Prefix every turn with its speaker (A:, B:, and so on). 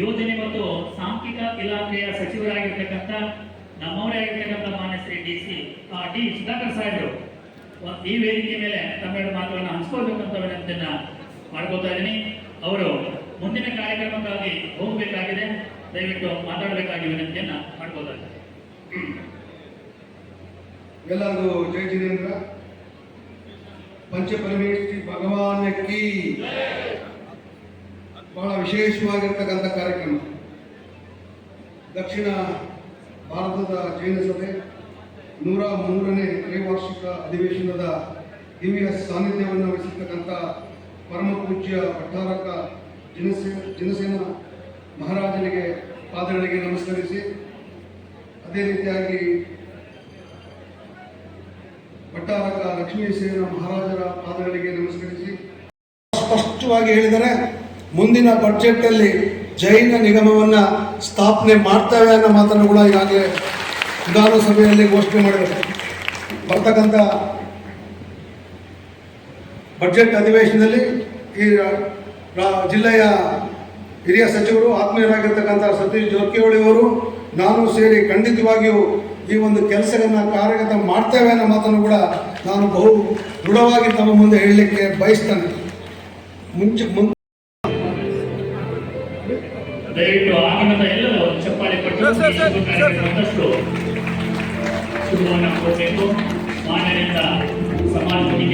A: ಯೋಜನೆ ಮತ್ತು ಸಾಂಖ್ಯಿಕ ಇಲಾಖೆಯ ಸಚಿವರಾಗಿರ್ತಕ್ಕಂಥ ನಮ್ಮವರೇ ಆಗಿರ್ತಕ್ಕಂಥ ಮಾನ್ಯ Shri D C D Sudhakar ಸಾಹೇಬರು. ಈ ವೇದಿಕೆ ಮೇಲೆ ತಮ್ಮೆರಡು ಮಾತುಗಳನ್ನು ಹಂಚ್ಕೊಳ್ಬೇಕಂತ ವಿನಂತಿಯನ್ನ ಮಾಡ್ಕೋತಾ ಇದ್ದೀನಿ. ಅವರು ಮುಂದಿನ ಕಾರ್ಯಕ್ರಮಕ್ಕಾಗಿ ಹೋಗಬೇಕಾಗಿದೆ, ದಯವಿಟ್ಟು ಮಾತಾಡಬೇಕಾಗಿ ವಿನಂತಿಯನ್ನ ಇದ್ದೀನಿ
B: ಎಲ್ಲರಿಗೂ ಜೈ ಜಿನೇಂದ್ರ ಪಂಚಪರಮೇಶ್ವರಿ ಭಗವಾನಕ್ಕೆ ಬಹಳ ವಿಶೇಷವಾಗಿರ್ತಕ್ಕಂಥ ಕಾರ್ಯಕ್ರಮ. ದಕ್ಷಿಣ ಭಾರತದ ಜೈನ ಸಭೆ, ನೂರ ಮೂರನೇ ತ್ರೈವಾರ್ಷಿಕ ಅಧಿವೇಶನದ ದಿವ್ಯ ಸಾನ್ನಿಧ್ಯವನ್ನು ವಹಿಸಿರ್ತಕ್ಕಂಥ ಪರಮ ಪೂಜ್ಯ ಭಟ್ಟಾರಕ ಜನಸೇ, ಜನಸೇನ ಮಹಾರಾಜನಿಗೆ ಪಾದಗಳಿಗೆ ನಮಸ್ಕರಿಸಿ, ಅದೇ ರೀತಿಯಾಗಿ ಭಟ್ಟಾರಕ ಲಕ್ಷ್ಮೀಸೇನ ಮಹಾರಾಜರ ಪಾದಗಳಿಗೆ ನಮಸ್ಕರಿಸಿ. ಸ್ಪಷ್ಟವಾಗಿ ಹೇಳಿದರೆ, ಮುಂದಿನ ಬಡ್ಜೆಟ್ಟಲ್ಲಿ ಜೈನ ನಿಗಮವನ್ನು ಸ್ಥಾಪನೆ ಮಾಡ್ತೇವೆ ಅನ್ನೋ ಮಾತನ್ನು ಕೂಡ ಈಗಾಗಲೇ ವಿಧಾನಸಭೆಯಲ್ಲಿ ಘೋಷಣೆ ಮಾಡಿದ್ದಾರೆ. ಬರ್ತಕ್ಕಂಥ ಬಡ್ಜೆಟ್ ಅಧಿವೇಶನದಲ್ಲಿ ಈ ಜಿಲ್ಲೆಯ ಹಿರಿಯ ಸಚಿವರು ಆತ್ಮೀಯರಾಗಿರ್ತಕ್ಕಂಥ ಸತೀಶ್ ಜಾರಕಿಹೊಳಿ ಅವರು ನಾನು ಸೇರಿ ಖಂಡಿತವಾಗಿಯೂ ಈ ಒಂದು ಕೆಲಸವನ್ನು ಕಾರ್ಯಗತ ಮಾಡ್ತೇವೆ ಅನ್ನೋ ಮಾತನ್ನು ಕೂಡ ನಾನು ಬಹು ದೃಢವಾಗಿ ತಮ್ಮ ಮುಂದೆ ಹೇಳಲಿಕ್ಕೆ ಬಯಸ್ತೇನೆ. ಮುಂಚೆ ಮುಂದೆ
A: ದಯವಿಟ್ಟು ಆಗಮನದ ಎಲ್ಲರೂ ಚಪ್ಪಾಳೆ ಪಟ್ಟು ಮತ್ತಷ್ಟು ಶುಭವನ್ನು ಕೊಡಬೇಕು ಮಾನ್ಯರಿಂದ ಸಮಾಜದಲ್ಲಿ